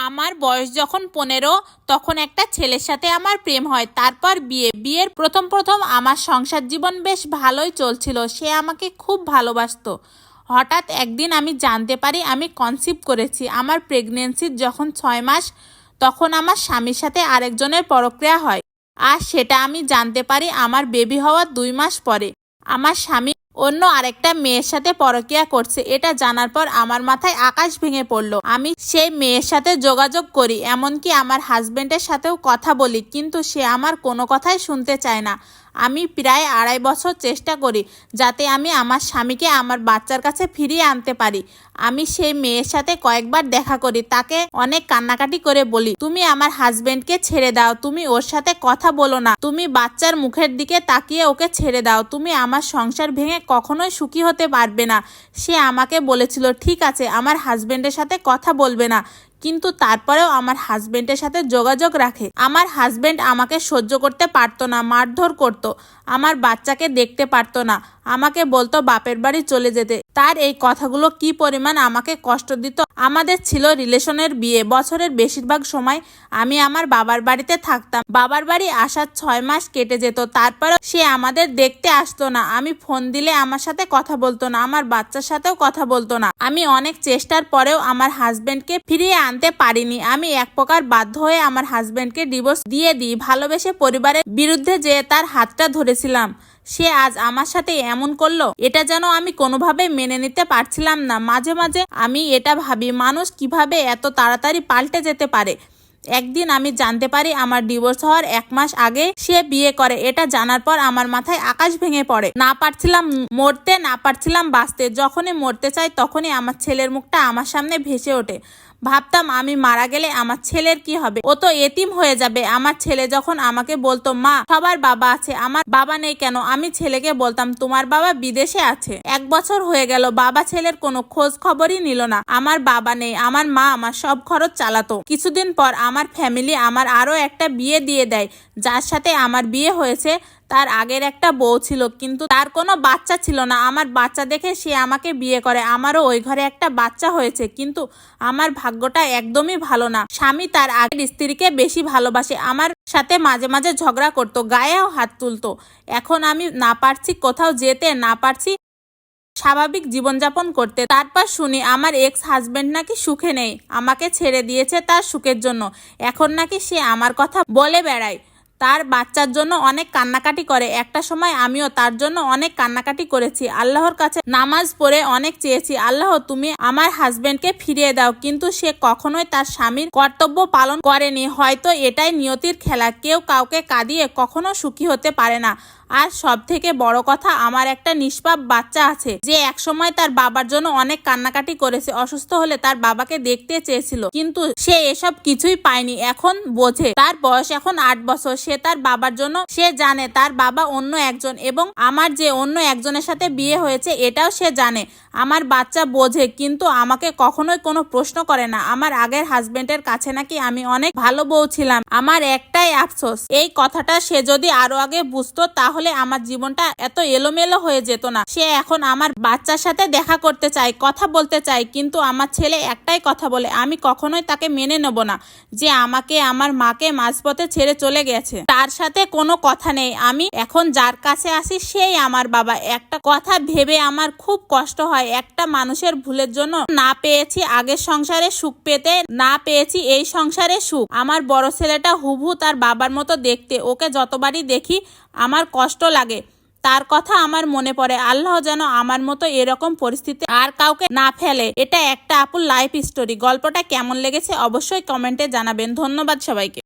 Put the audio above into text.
আমার বয়স যখন পনেরো, তখন একটা ছেলের সাথে আমার প্রেম হয়। তারপর বিয়ে। বিয়ের প্রথম প্রথম আমার সংসার জীবন বেশ ভালোই চলছিল। সে আমাকে খুব ভালোবাসতো। হঠাৎ একদিন আমি জানতে পারি আমি কনসিভ করেছি। আমার প্রেগনেন্সির যখন ছয় মাস, তখন আমার স্বামীর সাথে আরেকজনের পরক্রিয়া হয়। আর সেটা আমি জানতে পারি আমার বেবি হওয়ার দুই মাস পরে। আমার স্বামী অন্য আরেকটা মেয়ের সাথে পরকিয়া করছে। এটা জানার পর আমার মাথায় আকাশ ভেঙে পড়ল। আমি সেই মেয়ের সাথে যোগাযোগ করি, এমনকি আমার হাজবেন্ডের সাথেও কথা বলি, কিন্তু সে আমার কোনো কথাই শুনতে চায় না। আমি প্রায় আড়াই বছর চেষ্টা করি যাতে আমি আমার স্বামীকে আমার বাচ্চার কাছে ফিরিয়ে আনতে পারি। আমি সেই মেয়ের সাথে কয়েকবার দেখা করি, তাকে অনেক কান্নাকাটি করে বলি, তুমি আমার হাজবেন্ডকে ছেড়ে দাও, তুমি ওর সাথে কথা বলো না, তুমি বাচ্চার মুখের দিকে তাকিয়ে ওকে ছেড়ে দাও, তুমি আমার সংসার ভেঙে কখনোই সুখী হতে পারবে না। সে আমাকে বলেছিল, ঠিক আছে, আমার হাজবেন্ডের সাথে কথা বলবে না। কিন্তু তারপরেও আমার হাজবেন্ডের সাথে যোগাযোগ রাখে। আমার হাজবেন্ড আমাকে সহ্য করতে পারতো না, মারধর করতো, আমার বাচ্চাকে দেখতে পারতো না, আমাকে বলতো বাপের বাড়ি চলে যেতে। তার এই কথাগুলো কি পরিমাণ আমাকে কষ্ট দিত? আমাদের ছিল রিলেশনের বিয়ে। বছরের বেশিরভাগ সময় আমি আমার বাবার বাড়িতে থাকতাম। বাবার বাড়ি আসার ছয় মাস কেটে যেত। তারপরে সে আমাদের দেখতে আসতো না। আমি ফোন দিলে আমার সাথে কথা বলতো না, আমার বাচ্চার সাথেও কথা বলতো না। আমি অনেক চেষ্টার পরেও আমার হাজবেন্ডকে ফিরিয়ে আনতে পারিনি। আমি এক প্রকার বাধ্য হয়ে আমার হাজবেন্ডকে ডিভোর্স দিয়ে দিই। ভালোবেসে পরিবারের বিরুদ্ধে যে তার হাতটা ধরেছিলাম, সে আজ আমার সাথে এমন করল, এটা যেন আমি কোনোভাবে মেনে নিতে পারছিলাম না। মাঝে মাঝে আমি এটা ভাবি, মানুষ কীভাবে এত তাড়াতাড়ি পাল্টে যেতে পারে? একদিন আমি জানতে পারি আমার ডিভোর্স হওয়ার এক মাস আগে সে বিয়ে করে। এটা জানার পর আমার মাথায় আকাশ ভেঙে পড়ে। না পারছিলাম মরতে, না পারছিলাম বাঁচতে। যখনই মরতে চাই, তখনই আমার ছেলের মুখটা আমার সামনে ভেসে ওঠে। ভাবতাম আমি মারা গেলে আমার ছেলের কি হবে? ও তো এতিম হয়ে যাবে। আমার ছেলে যখন আমাকে বলতো, মা, সবার বাবা আছে, আমার বাবা নেই কেন? আমি ছেলেকে বলতাম, তোমার বাবা বিদেশে আছে। এক বছর হয়ে গেল, বাবা ছেলের কোনো খোঁজ খবরই নিল না। আমার বাবা নেই, আমার মা আমার সব খরচ চালাতো। কিছুদিন পর আমার ফ্যামিলি আমার আরও একটা বিয়ে দিয়ে দেয়, যার সাথে আমার বিয়ে হয়েছে। তার আগের একটা বউ ছিল, কিন্তু তার কোনো বাচ্চা ছিল না। আমার বাচ্চা দেখে সে আমাকে বিয়ে করে। আমারও ওই ঘরে একটা বাচ্চা হয়েছে, কিন্তু আমার ভাগ্যটা একদমই ভালো না। স্বামী তার আগের স্ত্রীকে বেশি ভালোবাসে। আমার সাথে মাঝে মাঝে ঝগড়া করতো, গায়েও হাত তুলতো। এখন আমি না পারছি কোথাও যেতে, না পারছি স্বাভাবিক জীবনযাপন করতে। তারপর শুনি, আমার এক্স হাজবেন্ড নাকি সুখে নেই। আমাকে ছেড়ে দিয়েছে তার সুখের জন্য। এখন নাকি সে আমার কথা বলে বেড়ায়। তার বাচ্চার জন্য অনেক কান্নাকাটি করে। একটা সময় আমিও তার জন্য অনেক কান্নাকাটি করেছি। আল্লাহর কাছে নামাজ পড়ে অনেক চেয়েছি। আল্লাহ, তুমি আমার হাজবেন্ডকে ফিরিয়ে দাও। কিন্তু সে কখনোই তার স্বামীর কর্তব্য পালন করেনি। হয়তো এটাই নিয়তির খেলা। কেউ কাউকে কাঁদিয়ে কখনো সুখী হতে পারে না। আর সব থেকে বড় কথা, আমার একটা নিষ্পাপ বাচ্চা আছে, যে একসময় তার বাবার জন্য অনেক কান্নাকাটি করেছে, অসুস্থ হলে তার বাবাকে দেখতে চেয়েছিল, কিন্তু সে এসব কিছুই পায়নি, এখন বোঝে। তার বয়স এখন আট বছর, সে তার বাবার জন্য, সে জানে তার বাবা অন্য একজন এবং আমার যে অন্য একজনের সাথে বিয়ে হয়েছে, এটাও সে জানে। আমার বাচ্চা বোঝে, কিন্তু আমাকে কখনোই কোনো প্রশ্ন করে না, আমার আগের হাজবেন্ডের কাছে নাকি আমি অনেক ভালো বউ ছিলাম, আমার একটাই আফসোস। এই কথাটা সে যদি আরও আগে বুঝতো, তাহলে আমার জীবনটা এত এলোমেলো হয়ে যেত না। সে এখন আমার বাচ্চার সাথে দেখা করতে চায়, কথা বলতে চায়, কিন্তু আমার ছেলে একটাই কথা বলে, আমি কখনোই তাকে মেনে নেব না যে আমাকে আমার মাকে মাঝপথে ছেড়ে চলে গেছে। তার সাথে কোনো কথা নেই, আমি এখন যার কাছে আসি সেই আমার বাবা। একটা কথা ভেবে আমার খুব কষ্ট হয়, একটা মানুষের ভুলের জন্য না পেয়েছি আগের সংসারে সুখ পেতে, না পেয়েছি এই সংসারে সুখ। আমার বড় ছেলেটা হুবহু তার বাবার মতো দেখতে, ওকে যতবারই দেখি আমার কষ্ট লাগে। তার কথা আমার মনে পড়ে। আল্লাহ যেন আমার মতো এরকম পরিস্থিতি আর কাউকে না ফেলে। এটা একটা আপুর লাইফ স্টোরি গল্পটা কেমন লেগেছে অবশ্যই কমেন্টে জানাবেন। ধন্যবাদ সবাইকে।